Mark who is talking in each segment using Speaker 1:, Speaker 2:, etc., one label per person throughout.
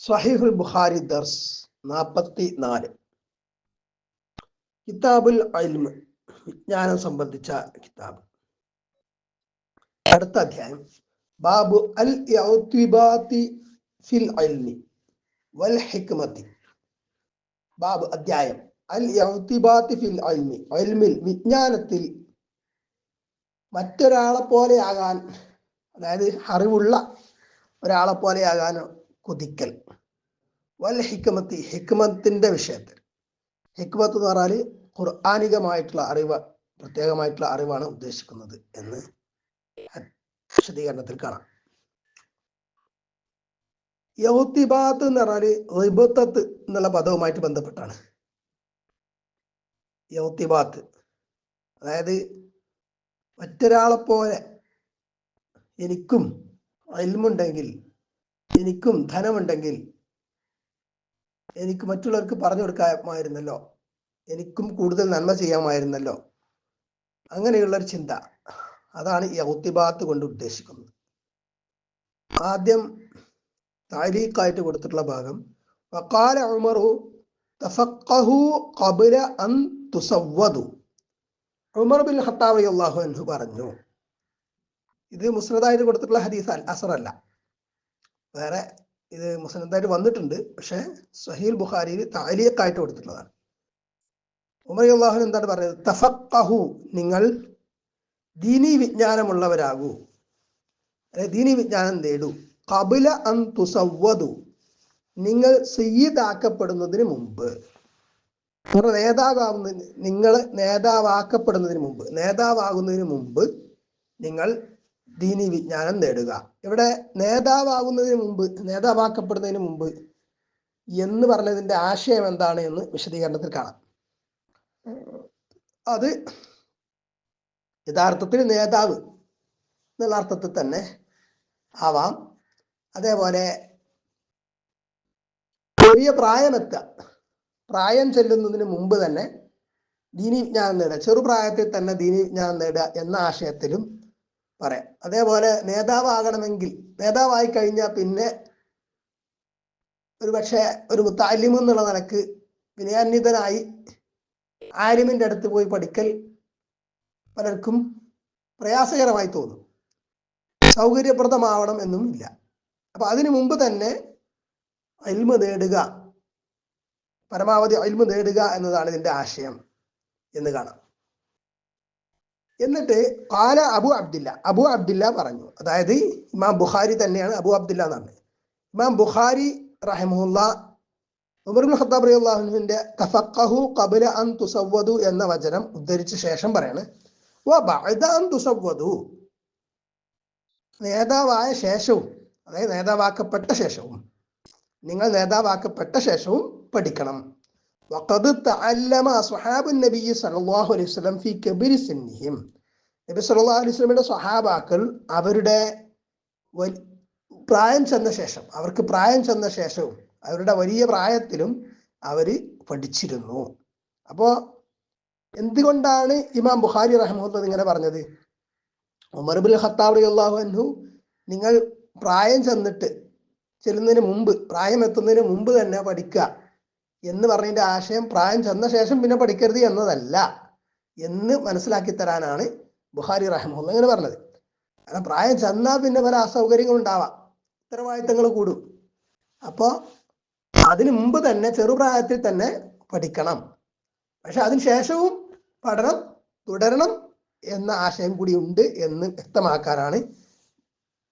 Speaker 1: സഹിഹുൽ ബുഖാരി ദർസ് നാൽപ്പത്തി നാല് കിതാബുൽ അൽമ വിജ്ഞാനം സംബന്ധിച്ച കിതാബ്. അടുത്ത അധ്യായം. ബാബു അൽ ഫിൽ അൽമി വൽ ഹിക്മതി. ബാബു അധ്യായം. അൽ ഫിൽ അൽമി അൽമിൽ വിജ്ഞാനത്തിൽ മറ്റൊരാളെ പോലെ ആകാൻ അതായത് അറിവുള്ള ഒരാളെ പോലെ ആകാൻ കൊതിക്കൽ. വൽ ഹിക്മത്തി ഹിക്മത്തിന്റെ വിഷയത്തിൽ. ഹിക്മത്ത് എന്ന് പറഞ്ഞാൽ ഖുർആാനികമായിട്ടുള്ള അറിവ് പ്രത്യേകമായിട്ടുള്ള അറിവാണ് ഉദ്ദേശിക്കുന്നത് എന്ന് വിശദീകരണത്തിൽ കാണാം. യൗത്തിബാത്ത് എന്ന് പറഞ്ഞാൽ റിബത്തത്ത് എന്നുള്ള പദവുമായിട്ട് ബന്ധപ്പെട്ടാണ്. യൗത്തിബാത്ത് അതായത് മറ്റൊരാളെ പോലെ എനിക്കും അൽമുണ്ടെങ്കിൽ എനിക്കും ധനമുണ്ടെങ്കിൽ എനിക്ക് മറ്റുള്ളവർക്ക് പറഞ്ഞു കൊടുക്കാമായിരുന്നല്ലോ. എനിക്കും കൂടുതൽ നന്മ ചെയ്യാമായിരുന്നല്ലോ. അങ്ങനെയുള്ളൊരു ചിന്ത. അതാണ് ഈ ഔത്തിബാത്ത് കൊണ്ട് ഉദ്ദേശിക്കുന്നത്. ആദ്യം താരീഖായിട്ട് കൊടുത്തിട്ടുള്ള ഭാഗം വക്കാല ഉമറു അൻ അള്ളാഹു അൻഹു പറഞ്ഞു. ഇത് മുസ്ലതായിട്ട് കൊടുത്തിട്ടുള്ള ഹദീസ് അസറല്ല. വേറെ ഇത് മുസ്നദായിട്ട് വന്നിട്ടുണ്ട്. പക്ഷേ സഹീൽ ബുഖാരിയിൽ താലിയക്കായിട്ട് കൊടുത്തിട്ടുള്ളതാണ്. ഉമർ അള്ളാഹു എന്താണ് പറയുന്നത്? തഫക്കഹു നിങ്ങൾ ദീനി വിജ്ഞാനമുള്ളവരാകൂ. അല്ലെ ദീനി വിജ്ഞാനം നേടൂ. കബില അൻ നിങ്ങൾ സയ്യിദാക്കപ്പെടുന്നതിന് മുമ്പ്. നേതാവാകുന്ന നിങ്ങൾ നേതാവാക്കപ്പെടുന്നതിന് മുമ്പ്. നേതാവാകുന്നതിന് മുമ്പ് നിങ്ങൾ ദീനി വിജ്ഞാനം നേടുക. ഇവിടെ നേതാവാകുന്നതിന് മുമ്പ് നേതാവാക്കപ്പെടുന്നതിന് മുമ്പ് എന്ന് പറഞ്ഞതിന്റെ ആശയം എന്താണ് എന്ന് വിശദീകരണത്തിൽ കാണാം. അത് യഥാർത്ഥത്തിൽ നേതാവ് എന്നുള്ള അർത്ഥത്തിൽ തന്നെ ആവാം. അതേപോലെ ചെറിയ പ്രായമെത്തുക പ്രായം ചെല്ലുന്നതിന് മുമ്പ് തന്നെ ദീനി വിജ്ഞാനം നേടുക. ചെറുപ്രായത്തിൽ തന്നെ ദീനി വിജ്ഞാനം നേടുക എന്ന ആശയത്തിലും പറയാം. അതേപോലെ നേതാവാകണമെങ്കിൽ നേതാവായി കഴിഞ്ഞാൽ പിന്നെ ഒരു പക്ഷേ ഒരു മുത്താലിം എന്നുള്ള നിലയ്ക്ക് വിനയാന്വിതനായി ആരിമിന്റെ അടുത്ത് പോയി പഠിക്കൽ പലർക്കും പ്രയാസകരമായി തോന്നും. സൗകര്യപ്രദമാവണം എന്നും ഇല്ല. അപ്പൊ അതിനു മുമ്പ് തന്നെ അൽമ നേടുക പരമാവധി അൽമ നേടുക എന്നതാണ് ഇതിന്റെ ആശയം എന്ന് കാണാം. എന്നിട്ട് പാല അബു അബ്ദില്ല അബു അബ്ദില്ല പറഞ്ഞു. അതായത് ഇമാം ബുഖാരി തന്നെയാണ് അബു അബ്ദില്ല എന്നാണ് ഇമാം ബുഖാരി റഹമുല്ല അൻ എന്ന വചനം ഉദ്ധരിച്ച ശേഷം പറയാണ് നേതാവായ ശേഷവും അതായത് നേതാവാക്കപ്പെട്ട ശേഷവും നിങ്ങൾ നേതാവാക്കപ്പെട്ട ശേഷവും പഠിക്കണം. വഖദ് തഅല്ലമ നബി സല്ലല്ലാഹു അലൈഹി വസല്ലം ഫീ കബിരി സിന്നിഹിം നബി സല്ലല്ലാഹു അലൈഹി വസല്ലമയുടെ സ്വഹാബാക്കൾ അവരുടെ പ്രായം ചെന്ന ശേഷം അവർക്ക് പ്രായം ചെന്ന ശേഷവും അവരുടെ വലിയ പ്രായത്തിലും അവർ പഠിച്ചിരുന്നു. അപ്പോ എന്തുകൊണ്ടാണ് ഇമാം ബുഖാരി റഹ്മുല്ല ഇങ്ങനെ പറഞ്ഞത്? ഉമർബുൽ ഖത്താബ് അള്ളാഹു അൻഹു നിങ്ങൾ പ്രായം ചെന്നിട്ട് ചെല്ലുന്നതിന് മുമ്പ് പ്രായം എത്തുന്നതിന് മുമ്പ് തന്നെ പഠിക്കുക. എന്ന് പറഞ്ഞതിന്റെ ആശയം പ്രായം ചെന്ന ശേഷം പിന്നെ പഠിക്കരുത് എന്നതല്ല. എന്ന് മനസ്സിലാക്കി തരാനാണ് ബുഹാരി റഹ്മുല്ല ഇങ്ങനെ പറഞ്ഞത്. കാരണം പ്രായം ചെന്നാൽ പിന്നെ പല അസൗകര്യങ്ങളും ഉണ്ടാവാം. ഉത്തരവാദിത്തങ്ങൾ കൂടും. അപ്പോൾ അതിനു മുമ്പ് തന്നെ ചെറുപ്രായത്തിൽ തന്നെ പഠിക്കണം. പക്ഷെ അതിന് ശേഷവും പഠനം തുടരണം എന്ന ആശയം കൂടി ഉണ്ട് എന്ന് വ്യക്തമാക്കാനാണ്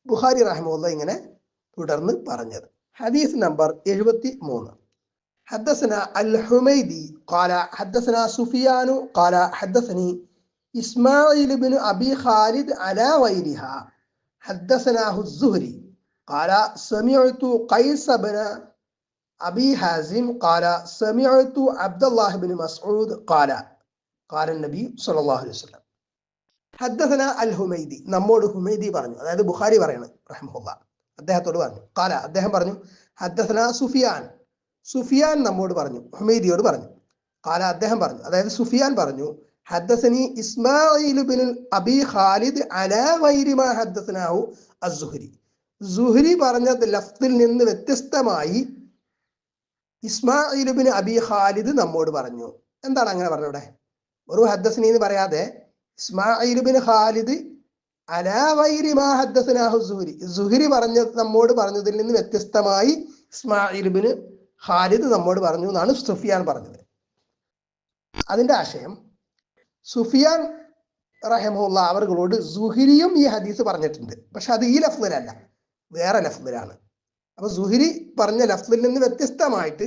Speaker 1: ബുഹാരി റഹ്മുല്ല ഇങ്ങനെ തുടർന്ന് പറഞ്ഞത്. ഹദീസ് നമ്പർ എഴുപത്തി മൂന്ന് حدثنا الحميدي قال حدثنا سفيان قال حدثني إسماعيل بن أبي خالد على غيرها حدثناه الزهري قال سمعت قيس بن أبي حازم قال سمعت عبد الله بن مسعود قال قال النبي صلى الله عليه وسلم حدثنا الهميدي നമ്മോട് ഹുമൈദി പറഞ്ഞു അതായത് ബുഖാരി പറയാണ് റഹ്മുല്ല അദ്ദേഹത്തോട് പറഞ്ഞു കാല അദ്ദേഹം പറഞ്ഞു ഹദ്ദസന സുഫിയാൻ സുഫിയാൻ നമ്മോട് പറഞ്ഞു ഹുമൈദിയോട് പറഞ്ഞു. കാല അദ്ദേഹം പറഞ്ഞു. അതായത് സുഫിയാൻ പറഞ്ഞു ഹദ്ദസനി ഇസ്മായിൽ ബിൻ അബി ഖാലിദ് അലാ ഹദ്ദസനാഹു അസ്സുഹരി. സുഹരി പറഞ്ഞ ലഫ്തിൽ നിന്ന് വ്യത്യസ്തമായി ഇസ്മായിലുബിന് അബി ഖാലിദ് നമ്മോട് പറഞ്ഞു. എന്താണ് അങ്ങനെ പറഞ്ഞവിടെ ഒരു ഹദ്ദസനി എന്ന് പറയാതെ ഇസ്മായിലുബിന് ഖാലിദ് അലാ ഹദ്ദസനാഹു സുഹരി സുഹരി പറഞ്ഞ നമ്മോട് പറഞ്ഞതിൽ നിന്ന് വ്യത്യസ്തമായി ഇസ്മായിലുബിന് ഖാലിദ് നമ്മോട് പറഞ്ഞു എന്നാണ് സുഫിയാൻ പറഞ്ഞത്. അതിന്റെ ആശയം സുഫിയാൻ റഹമുള്ള അവர்களോട് സുഹിരിയും ഈ ഹദീസ് പറഞ്ഞിട്ടുണ്ട്. പക്ഷെ അത് ഈ ലഫ്ലിലല്ല വേറെ ലഫ്ലിലാണ് അപ്പൊ സുഹിരി പറഞ്ഞ ലഫ്ലിൽ നിന്ന് വ്യത്യസ്തമായിട്ട്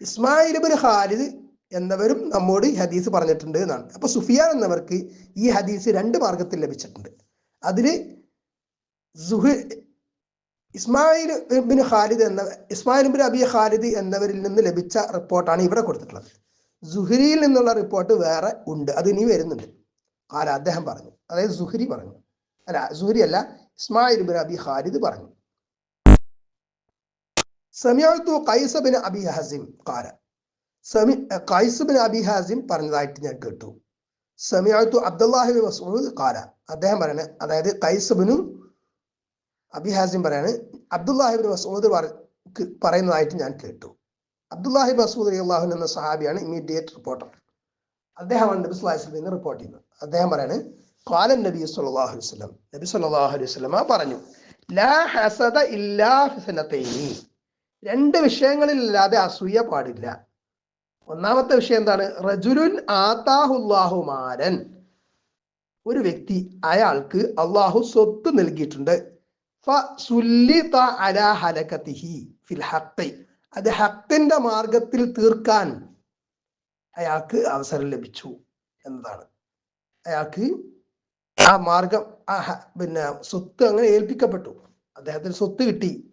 Speaker 1: ഇസ്മായിൽ ഹാരിദ് ഖാലിദ് എന്നവരും നമ്മോട് ഈ ഹദീസ് പറഞ്ഞിട്ടുണ്ട് എന്നാണ്. അപ്പൊ സുഫിയാൻ എന്നവർക്ക് ഈ ഹദീസ് രണ്ട് മാർഗത്തിൽ ലഭിച്ചിട്ടുണ്ട്. അതിൽ ഇസ്മായിൽ ബിൻ ഖാലിദ് എന്ന ഇസ്മായിൽ ബിൻ അബി ഖാലിദ് എന്നവരിൽ നിന്ന് ലഭിച്ച റിപ്പോർട്ടാണ് ഇവിടെ കൊടുത്തിട്ടുള്ളത്. സുഹരിയിൽ നിന്നുള്ള റിപ്പോർട്ട് വേറെ ഉണ്ട്. അത് ഇനി വരുന്നുണ്ട്. ആല അദ്ദേഹം പറഞ്ഞു. അതായത് സുഹരി പറഞ്ഞു. അല്ല സുഹരി അല്ല ഇസ്മായിൽ ബിൻ അബി ഖാലിദ് പറഞ്ഞു. സമയത്തു കൈസ ബിൻ അബി ഹസിം കാല സമി കൈസ് ബിൻ അബി ഹാസിം പറഞ്ഞതായിട്ട് ഞാൻ കേട്ടു. സമയത്തു അബ്ദുല്ലാഹിബിൻ മസൂദ് കാല അദ്ദേഹം പറയണേ അതായത് കൈസ് ബിനു അബി ഹാസിം പറയാണ് അബ്ദുല്ലാഹിബിൻ മസൂദ് പറയുന്നതായിട്ട് ഞാൻ കേട്ടു. അബ്ദുല്ലാഹിബ് മസൂദ് അള്ളാഹു എന്ന സഹാബിയാണ് ഇമ്മീഡിയറ്റ് റിപ്പോർട്ടർ അദ്ദേഹമാണ് നബി സ്വലാഹിസ്ലമിൽ നിന്ന് റിപ്പോർട്ട് ചെയ്യുന്നത്. അദ്ദേഹം പറയാണ് കാലൻ നബി സല്ലല്ലാഹു അലൈഹി നബി സല്ലല്ലാഹു അലൈഹി പറഞ്ഞു ലാ ഹസദ ഇല്ലാ രണ്ട് വിഷയങ്ങളിലില്ലാതെ അസൂയ പാടില്ല. ഒന്നാമത്തെ വിഷയം എന്താണ്? റജുലുൻ ആതാഹുല്ലാഹുമാരൻ ഒരു വ്യക്തി അയാൾക്ക് അള്ളാഹു സ്വത്ത് നൽകിയിട്ടുണ്ട്. ഫിൽ അത് ഹക്കിന്റെ മാർഗത്തിൽ തീർക്കാൻ അയാൾക്ക് അവസരം ലഭിച്ചു എന്നതാണ്. അയാൾക്ക് ആ മാർഗം ആ പിന്നെ സ്വത്ത് അങ്ങനെ ഏൽപ്പിക്കപ്പെട്ടു. അദ്ദേഹത്തിന് സ്വത്ത് കിട്ടി.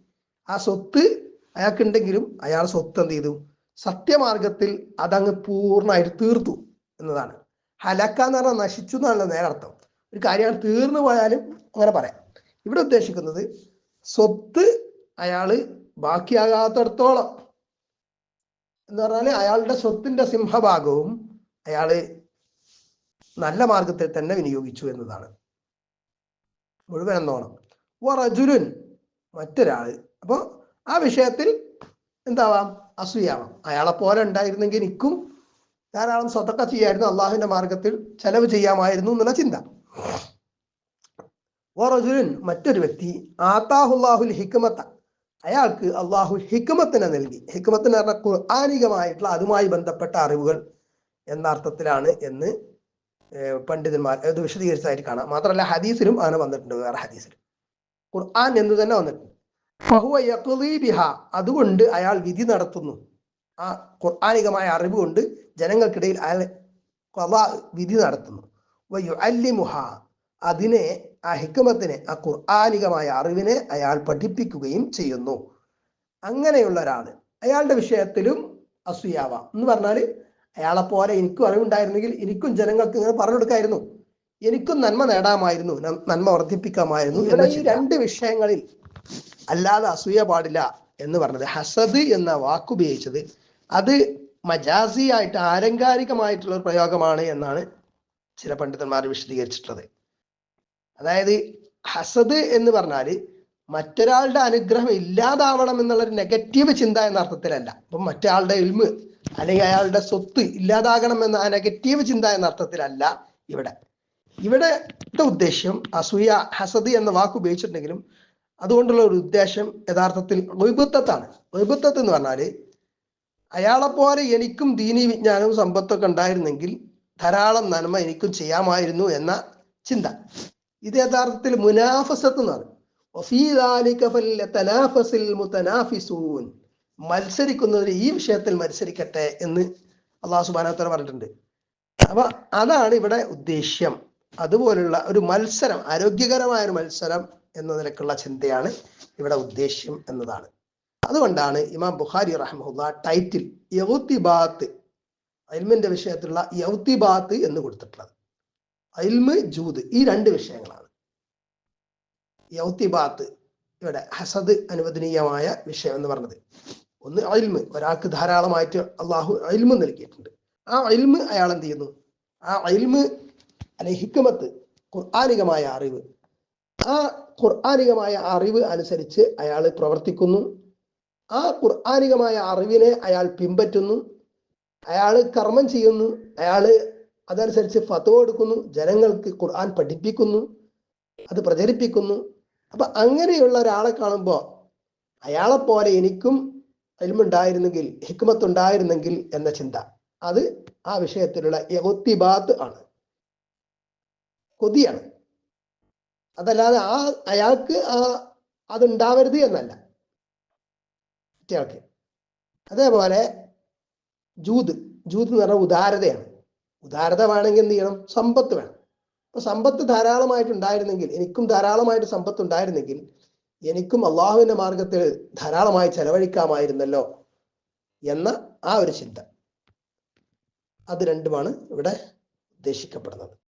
Speaker 1: ആ സ്വത്ത് അയാൾക്കുണ്ടെങ്കിലും അയാൾ സ്വത്ത് എന്ത് ചെയ്തു? സത്യമാർഗത്തിൽ അതങ്ങ് പൂർണമായിട്ട് തീർത്തു എന്നതാണ്. ഹലക്ക എന്ന് പറഞ്ഞാൽ നശിച്ചു എന്നാണല്ലോ നേരർത്ഥം. ഒരു കാര്യമാണ് തീർന്നു പോയാലും അങ്ങനെ പറയാം. ഇവിടെ ഉദ്ദേശിക്കുന്നത് സ്വത്ത് അയാൾ ബാക്കിയാകാത്തടത്തോളം. എന്ന് പറഞ്ഞാൽ അയാളുടെ സ്വത്തിന്റെ സിംഹഭാഗവും അയാൾ നല്ല മാർഗത്തിൽ തന്നെ വിനിയോഗിച്ചു എന്നതാണ്. മുഴുവൻ എന്നോണം വറജുരുൻ മറ്റൊരാൾ. അപ്പൊ ആ വിഷയത്തിൽ എന്താവാം? അസൂയാവാം. അയാളെ പോലെ ഉണ്ടായിരുന്നെങ്കിൽ എനിക്കും ധാരാളം സ്വതക്ക ചെയ്യായിരുന്നു. അള്ളാഹുവിന്റെ മാർഗത്തിൽ ചെലവ് ചെയ്യാമായിരുന്നു എന്നുള്ള ചിന്ത. റജുലുൻ മറ്റൊരു വ്യക്തി ആത്താഹുല്ലാഹുൽ ഹിക്മത്ത. അയാൾക്ക് അള്ളാഹു ഹിക്മത്തിനെ നൽകി. ഹിക്മത്തിന് പറഞ്ഞ ഖുർആാനികമായിട്ടുള്ള അതുമായി ബന്ധപ്പെട്ട അറിവുകൾ എന്ന അർത്ഥത്തിലാണ് എന്ന് പണ്ഡിതന്മാർ ഇത് വിശദീകരിച്ചതായിട്ട് കാണാം. മാത്രമല്ല ഹദീസിലും അങ്ങനെ വന്നിട്ടുണ്ട് വേറെ ഹദീസിൽ ഖുർആൻ എന്ന് തന്നെ വന്നിട്ടുണ്ട്. അതുകൊണ്ട് അയാൾ വിധി നടത്തുന്നു. ആ ഖുർആാനികമായ അറിവ് കൊണ്ട് ജനങ്ങൾക്കിടയിൽ അയാൾ വിധി നടത്തുന്നു. അതിനെ ആ ഹിക്കുമത്തിനെ ആ ഖുർആാനികമായ അറിവിനെ അയാൾ പഠിപ്പിക്കുകയും ചെയ്യുന്നു. അങ്ങനെയുള്ള ഒരാൾ അയാളുടെ വിഷയത്തിലും അസൂയാവാം. എന്ന് പറഞ്ഞാൽ അയാളെ പോലെ എനിക്കും അറിവുണ്ടായിരുന്നെങ്കിൽ എനിക്കും ജനങ്ങൾക്ക് ഇങ്ങനെ പറഞ്ഞു കൊടുക്കായിരുന്നു. എനിക്കും നന്മ നേടാമായിരുന്നു നന്മ വർദ്ധിപ്പിക്കാമായിരുന്നു എന്ന ഈ രണ്ട് വിഷയങ്ങളിൽ അല്ലാതെ അസൂയ പാടില്ല എന്ന് പറഞ്ഞത് ഹസദ് എന്ന വാക്കുപയോഗിച്ചത് അത് മജാസിയായിട്ട് ആലങ്കാരികമായിട്ടുള്ള ഒരു പ്രയോഗമാണ് എന്നാണ് ചില പണ്ഡിതന്മാർ വിശദീകരിച്ചിട്ടുള്ളത്. അതായത് ഹസദ് എന്ന് പറഞ്ഞാൽ മറ്റൊരാളുടെ അനുഗ്രഹം ഇല്ലാതാവണം എന്നുള്ള ഒരു നെഗറ്റീവ് ചിന്ത എന്ന അർത്ഥത്തിലല്ല. അപ്പൊ മറ്റൊരാളുടെ ഇൽമ് അല്ലെങ്കിൽ അയാളുടെ സ്വത്ത് ഇല്ലാതാകണം എന്ന ആ നെഗറ്റീവ് ചിന്ത എന്ന അർത്ഥത്തിലല്ല ഇവിടെ. ഇവിടെ ഉദ്ദേശ്യം അസൂയ ഹസദ് എന്ന വാക്ക് ഉപയോഗിച്ചിട്ടുണ്ടെങ്കിലും അതുകൊണ്ടുള്ള ഒരു ഉദ്ദേശം യഥാർത്ഥത്തിൽ വൈബുദ്ധത്താണ് വൈബുദ്ധത്ത് എന്ന് പറഞ്ഞാൽ അയാളെ പോലെ എനിക്കും ദീനി വിജ്ഞാനവും സമ്പത്തൊക്കെ ഉണ്ടായിരുന്നെങ്കിൽ ധാരാളം നന്മ എനിക്കും ചെയ്യാമായിരുന്നു എന്ന ചിന്ത. ഇത് യഥാർത്ഥത്തിൽ മുനാഫസത്ത് എന്നാണ്. മത്സരിക്കുന്നവർ ഈ വിഷയത്തിൽ മത്സരിക്കട്ടെ എന്ന് അള്ളാഹു സുബാനോത്തര പറഞ്ഞിട്ടുണ്ട്. അപ്പൊ അതാണ് ഇവിടെ ഉദ്ദേശ്യം. അതുപോലുള്ള ഒരു മത്സരം ആരോഗ്യകരമായ ഒരു മത്സരം എന്ന നിലക്കുള്ള ചിന്തയാണ് ഇവിടെ ഉദ്ദേശ്യം എന്നതാണ്. അതുകൊണ്ടാണ് ഇമാം ബുഖാരി റഹ്മുല്ല ടൈറ്റിൽ യൗത്തിബാത്ത് അൽമിന്റെ വിഷയത്തിലുള്ള യൗത്തിബാത്ത് എന്ന് കൊടുത്തിട്ടുള്ളത്. അൽമ് ജൂദ് ഈ രണ്ട് വിഷയങ്ങളാണ്. യൗത്തിബാത്ത് ഇവിടെ ഹസദ് അനുവദനീയമായ വിഷയം എന്ന് പറഞ്ഞത്. ഒന്ന് അൽമ് ഒരാൾക്ക് ധാരാളമായിട്ട് അള്ളാഹു അൽമ് നൽകിയിട്ടുണ്ട്. ആ അൽമ് അയാൾ എന്ത് ചെയ്യുന്നു? ആ അൽമ് അല്ലെ ഹിക്മത്ത് ഖുർആാനികമായ അറിവ്. ആ ഖുർആാനികമായ അറിവ് അനുസരിച്ച് അയാൾ പ്രവർത്തിക്കുന്നു. ആ ഖുർആാനികമായ അറിവിനെ അയാൾ പിൻപറ്റുന്നു. അയാൾ കർമ്മം ചെയ്യുന്നു. അയാൾ അതനുസരിച്ച് ഫത്വ കൊടുക്കുന്നു ജനങ്ങൾക്ക് ഖുർആൻ പഠിപ്പിക്കുന്നു അത് പ്രചരിപ്പിക്കുന്നു. അപ്പൊ അങ്ങനെയുള്ള ഒരാളെ കാണുമ്പോൾ അയാളെ പോലെ എനിക്കും അൽമുണ്ടായിരുന്നെങ്കിൽ ഹിക്മത്ത് ഉണ്ടായിരുന്നെങ്കിൽ എന്ന ചിന്ത. അത് ആ വിഷയത്തിലുള്ള യഹുത്തിബാത്ത് ആണ്. കൊതിയാണ്. അതല്ലാതെ ആ അയാൾക്ക് ആ അതുണ്ടാവരുത് എന്നല്ല. മറ്റേയാൾക്ക് അതേപോലെ ജൂത് ജൂത് എന്ന് പറഞ്ഞ ഉദാരതയാണ്. ഉദാരത വേണമെങ്കിൽ എന്ത് ചെയ്യണം? സമ്പത്ത് വേണം. അപ്പൊ സമ്പത്ത് ധാരാളമായിട്ട് ഉണ്ടായിരുന്നെങ്കിൽ എനിക്കും ധാരാളമായിട്ട് സമ്പത്ത് ഉണ്ടായിരുന്നെങ്കിൽ എനിക്കും അള്ളാഹുവിന്റെ മാർഗത്തിൽ ധാരാളമായി ചെലവഴിക്കാമായിരുന്നല്ലോ എന്ന ആ ഒരു ചിന്ത. അത് രണ്ടുമാണ് ഇവിടെ ഉദ്ദേശിക്കപ്പെടുന്നത്.